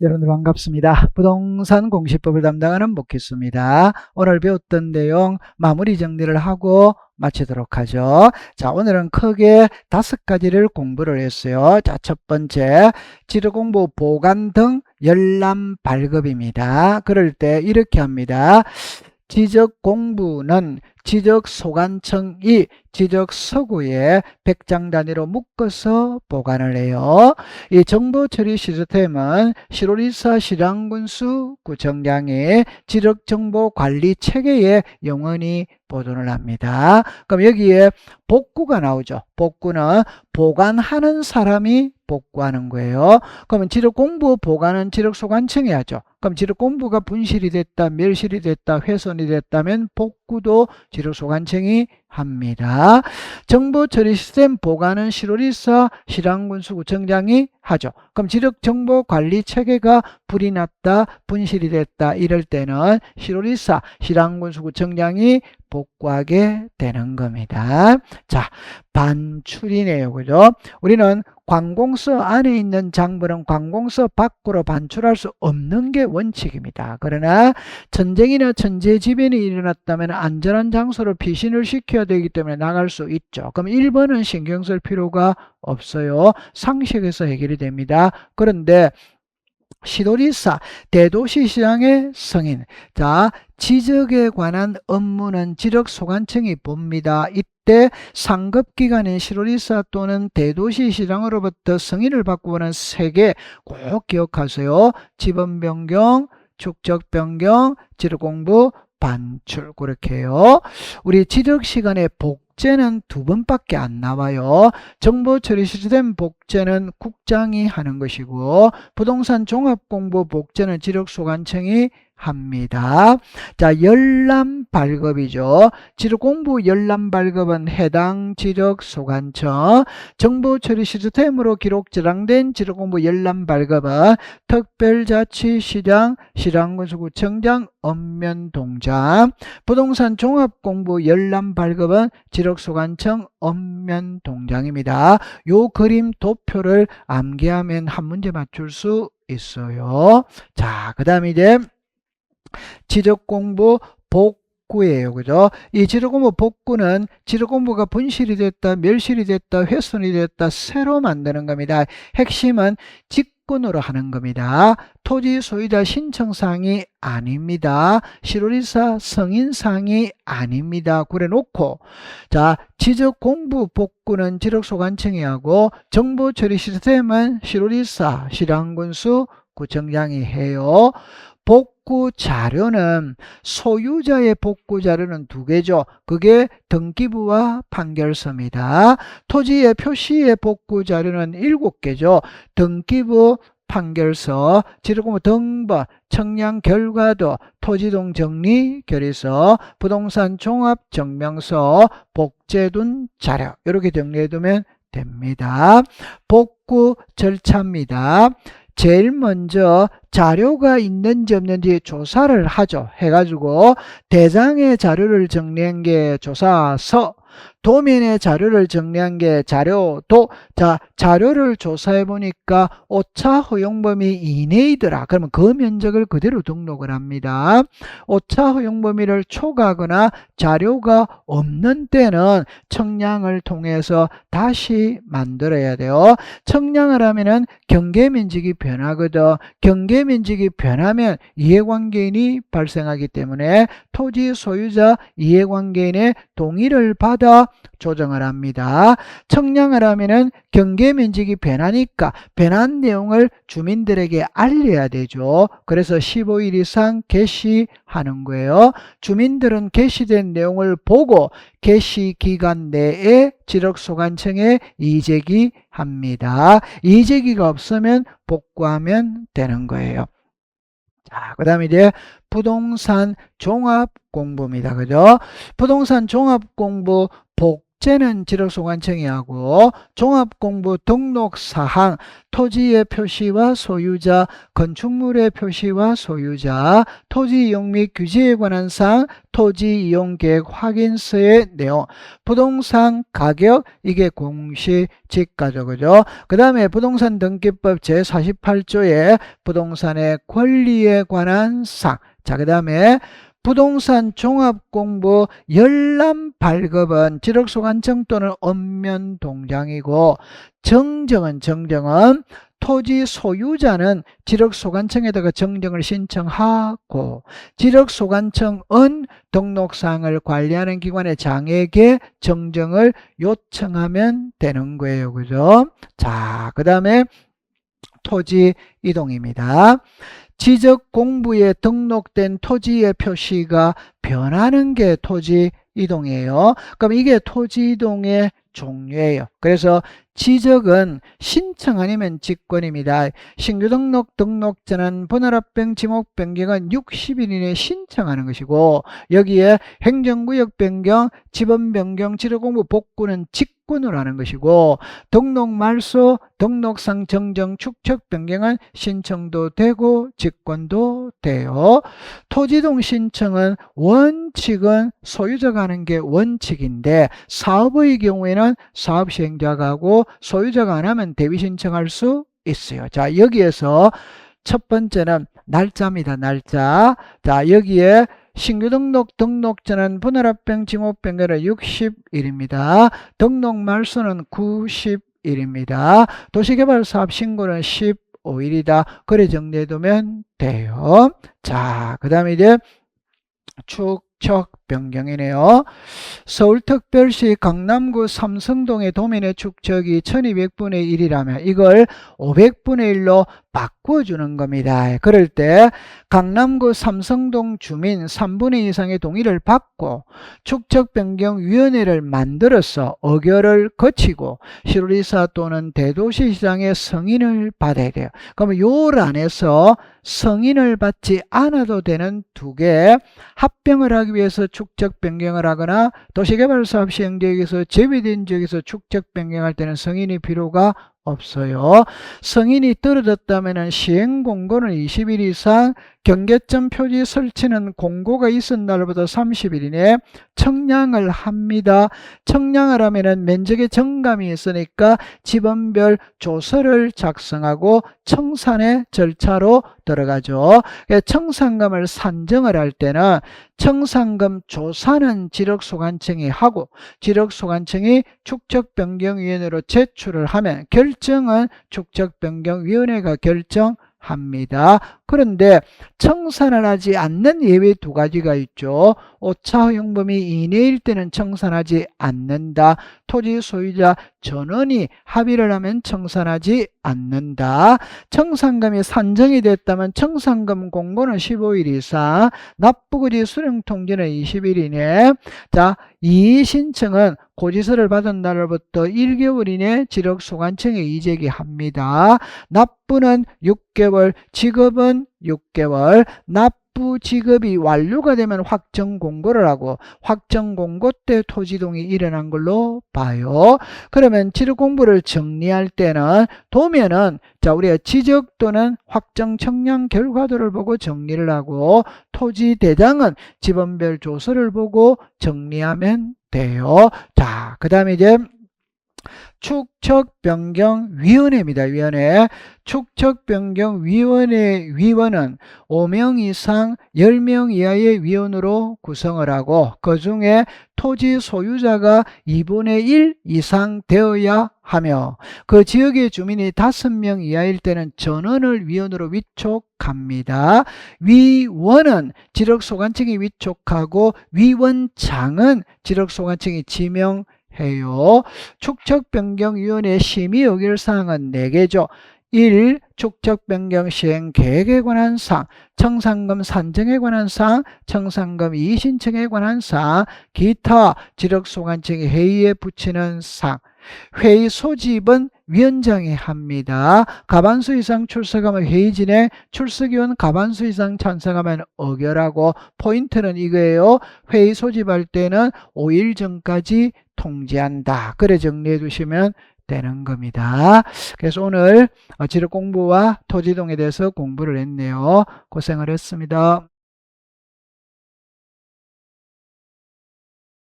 여러분들 반갑습니다. 부동산 공시법을 담당하는 목희수입니다. 오늘 배웠던 내용 마무리 정리를 하고 마치도록 하죠. 자, 오늘은 크게 다섯 가지를 공부를 했어요. 자, 첫 번째, 지도공부 보관 등 열람 발급입니다. 그럴 때 이렇게 합니다. 지적 공부는 지적 소관청이 지적 서구에 100장 단위로 묶어서 보관을 해요. 이 정보 처리 시스템은 시로리사 시장군수 구청장이 지적 정보 관리 체계에 영원히 보존을 합니다. 그럼 여기에 복구가 나오죠. 복구는 보관하는 사람이 복구하는 거예요. 그러면 지적 공부 보관은 지적 소관청이 하죠. 그럼 지적 공부가 분실이 됐다, 멸실이 됐다, 훼손이 됐다면 복구도 지적 소관청이 합니다. 정보 처리 시스템 보관은 시로리사 시랑군수구청장이 하죠. 그럼 지적 정보 관리 체계가 불이 났다, 분실이 됐다 이럴 때는 시로리사 시랑군수구청장이 복구하게 되는 겁니다. 자, 반출이네요. 그죠? 우리는 관공서 안에 있는 장부는 관공서 밖으로 반출할 수 없는 게 원칙입니다. 그러나 전쟁이나 천재지변이 일어났다면 안전한 장소로 피신을 시켜 야 되기 때문에 나갈 수 있죠. 그럼 1번은 신경 쓸 필요가 없어요. 상식에서 해결이 됩니다. 그런데 시도리사 대도시 시장의 성인 자 지적에 관한 업무는 지적 소관청이 봅니다. 이때 상급기관인 시로리사 또는 대도시 시장으로부터 승인을 받고 오는 세 개 꼭 기억하세요. 지번 변경, 축적 변경, 지적 공부, 반출 그렇게 해요. 우리 지적 시간에 복제는 두 번밖에 안 나와요. 정보 처리 시스템 복제는 국장이 하는 것이고 부동산 종합 공부 복제는 지적 소관청이 합니다. 자, 열람 발급이죠. 지적 공부 열람 발급은 해당 지적 소관청 정보 처리 시스템으로 기록 저장된 지적 공부 열람 발급은 특별자치시장 시장군수구청장 읍면동장 부동산 종합 공부 열람 발급은 지적 소관청 읍면동장입니다. 요 그림 도표를 암기하면 한 문제 맞출 수 있어요. 자, 그다음에 이제 지적 공부 복구예요. 그죠? 이 지적 공부 복구는 지적 공부가 분실이 됐다, 멸실이 됐다, 훼손이 됐다, 새로 만드는 겁니다. 핵심은 직권으로 하는 겁니다. 토지 소유자 신청사항이 아닙니다. 시로리사 승인사항이 아닙니다. 그래 놓고 자 지적 공부 복구는 지적소관청이 하고 정보 처리 시스템은 시로리사 시랑군수 구청장이 해요. 복구 자료는 소유자의 복구 자료는 두 개죠. 그게 등기부와 판결서입니다. 토지의 표시의 복구 자료는 일곱 개죠. 등기부, 판결서, 지르고뭐 등본, 청량 결과도, 토지동 정리 결의서, 부동산 종합 증명서, 복제둔 자료 이렇게 정리해두면 됩니다. 복구 절차입니다. 제일 먼저 자료가 있는지 없는지 조사를 하죠. 해가지고 대장의 자료를 정리한 게 조사서, 도면의 자료를 정리한 게 자료도, 자, 자료를 조사해 보니까 오차 허용 범위 이내이더라. 그러면 그 면적을 그대로 등록을 합니다. 오차 허용 범위를 초과하거나 자료가 없는 때는 청량을 통해서 다시 만들어야 돼요. 청량을 하면은 경계 면적이 변하거든. 경계 면적이 변하면 이해관계인이 발생하기 때문에 토지 소유자 이해관계인의 동의를 받아 조정을 합니다. 청량을 하면은 경계 면적이 변하니까 변한 내용을 주민들에게 알려야 되죠. 그래서 15일 이상 게시하는 거예요. 주민들은 게시된 내용을 보고 게시 기간 내에 지력소관청에 이재기 합니다. 이재기가 없으면 복구하면 되는 거예요. 자, 그 다음에 이제 부동산 종합 공부입니다. 그죠? 부동산 종합 공부 복첫 째는 지력소관청이 하고 종합공부 등록사항 토지의 표시와 소유자, 건축물의 표시와 소유자, 토지 이용 및 규제에 관한 사항, 토지 이용 계획 확인서의 내용, 부동산 가격, 이게 공시 지가죠. 그죠? 그 다음에 부동산 등기법 제48조에 부동산의 권리에 관한 사항. 자, 그 다음에 부동산 종합공부 열람 발급은 지력소관청 또는 읍면 동장이고 정정은 정정은 토지 소유자는 지력소관청에다가 정정을 신청하고 지력소관청은 등록사항을 관리하는 기관의 장에게 정정을 요청하면 되는 거예요. 그죠? 자, 그 다음에 토지 이동입니다. 지적 공부에 등록된 토지의 표시가 변하는 게 토지 이동이에요. 그럼 이게 토지 이동의 종류예요. 그래서 지적은 신청 아니면 직권입니다. 신규 등록 등록자는 번호랍병 지목 변경은 60일 이내에 신청하는 것이고 여기에 행정구역 변경, 지번 변경, 지력공부 복구는 직권으로 하는 것이고 등록 말소, 등록상 정정, 축척 변경은 신청도 되고 직권도 돼요. 토지동 신청은 원칙은 소유자가 하는 게 원칙인데 사업의 경우에는 사업 시행자가 하고 소유자가 안 하면 대위 신청할 수 있어요. 자, 여기에서 첫 번째는 날짜입니다. 날짜. 자, 여기에 신규 등록 등록자는 분할합병 지목병결은 60일입니다. 등록 말소는 90일입니다. 도시개발사업 신고는 15일이다. 그래 정리해두면 돼요. 자, 그 다음에 이제 축척 변경이네요. 서울특별시 강남구 삼성동의 도민의 축척이 1200분의 1이라면 이걸 500분의 1로 바꿔주는 겁니다. 그럴 때 강남구 삼성동 주민 3분의 이상의 동의를 받고 축척변경위원회를 만들어서 의결을 거치고 시루리사 또는 대도시시장의 승인을 받아야 돼요. 그러면 요 란에서 승인을 받지 않아도 되는 두 개 합병을 하기 위해서 축적 변경을 하거나 도시개발 사업 시행 지역에서 제외된 지역에서 축적 변경할 때는 승인이 필요가 없어요. 승인이 떨어졌다면 시행 공고는 20일 이상 경계점 표지 설치는 공고가 있은 날보다 30일 이내 청량을 합니다. 청량을 하면은 면적의 정감이 있으니까 지번별 조서를 작성하고 청산의 절차로 들어가죠. 청산금을 산정을 할 때는 청산금 조사는 지력소관청이 하고 지력소관청이 축적변경위원회로 제출을 하면 결정은 축적변경위원회가 결정 합니다. 그런데 청산을 하지 않는 예외 두 가지가 있죠. 오차 허용범위 이내일 때는 청산하지 않는다. 토지 소유자 전원이 합의를 하면 청산하지 않는다. 청산금이 산정이 됐다면 청산금 공고는 15일 이상, 납부거지 수령 통지는 20일 이내. 자, 이 신청은 고지서를 받은 날로부터 1개월 이내 지력 소관청에 이제기합니다. 납부는 6개월, 지급은 6개월, 납부 지급이 완료가 되면 확정 공고를 하고 확정 공고 때 토지동이 일어난 걸로 봐요. 그러면 지력 공부를 정리할 때는 도면은 자 우리가 지적 또는 확정 청량 결과도를 보고 정리를 하고 토지 대장은 지번별 조서를 보고 정리하면 돼요. 자, 그 다음에 이제 축척변경위원회입니다. 위원회. 축척변경위원회 위원은 5명 이상 10명 이하의 위원으로 구성을 하고 그 중에 토지 소유자가 2분의 1 이상 되어야 하며 그 지역의 주민이 5명 이하일 때는 전원을 위원으로 위촉합니다. 위원은 지력소관청이 위촉하고 위원장은 지력소관청이 지명 해요. 축척변경위원회 심의 의결 사항은 4개죠. 1. 축척변경 시행 계획에 관한 사항, 청산금 산정에 관한 사항, 청산금 이신청에 관한 사항, 기타 지력소관청이 회의에 붙이는 사항. 회의 소집은 위원장이 합니다. 가반수 이상 출석하면 회의 진행, 출석위원 가반수 이상 찬성하면 의결하고 포인트는 이거예요. 회의 소집할 때는 5일 전까지 통지한다. 그래 정리해 두시면 되는 겁니다. 그래서 오늘 지력 공부와 토지동에 대해서 공부를 했네요. 고생을 했습니다.